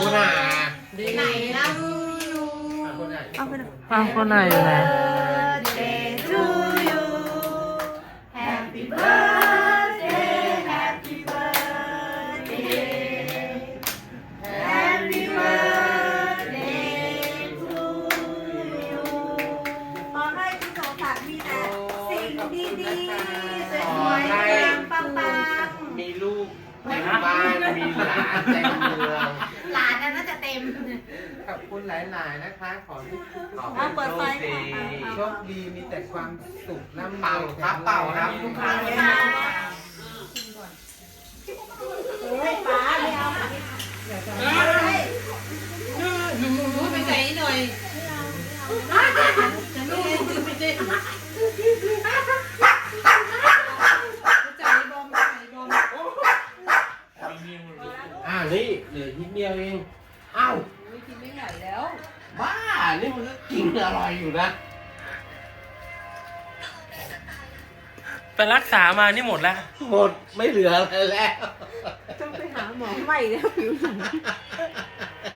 คุณอาไหนล่ะคุณอาเอาไปเลยอ้าวคนไหนอยู่ไหน Birthday to you Happy birthday Happy birthday Happy birthday to you ขอให้คุณสมศักดิ์มีแต่สิ่งดีๆสวยๆงามปังๆมีลูกมีบ้านมีหลานเต็มเมือง หลาน น่ะน่าจะเต็มขอบคุณหลาย ๆ นะคะ ขอให้ขออะเปิดไฟให้ค่ะ โชคดีมีแต่ความสุขร่ำเป่าครับเป่าครับเฮ้ยป้าไม่เอาหนูหนูไปใส่หน่อยจะลูกไปเจ๊ใจบอมใจบอมอ่านี่เหลือนิดเดียวเอง อ้าวกินไม่ไหวแล้ว บ้า นี่มันก็กินอร่อยอยู่นะ ไปรักษามานี่หมดแล้ว หมดไม่เหลืออะไรแล้ว ต้องไปหาหมอใหม่แล้วผิวหนัง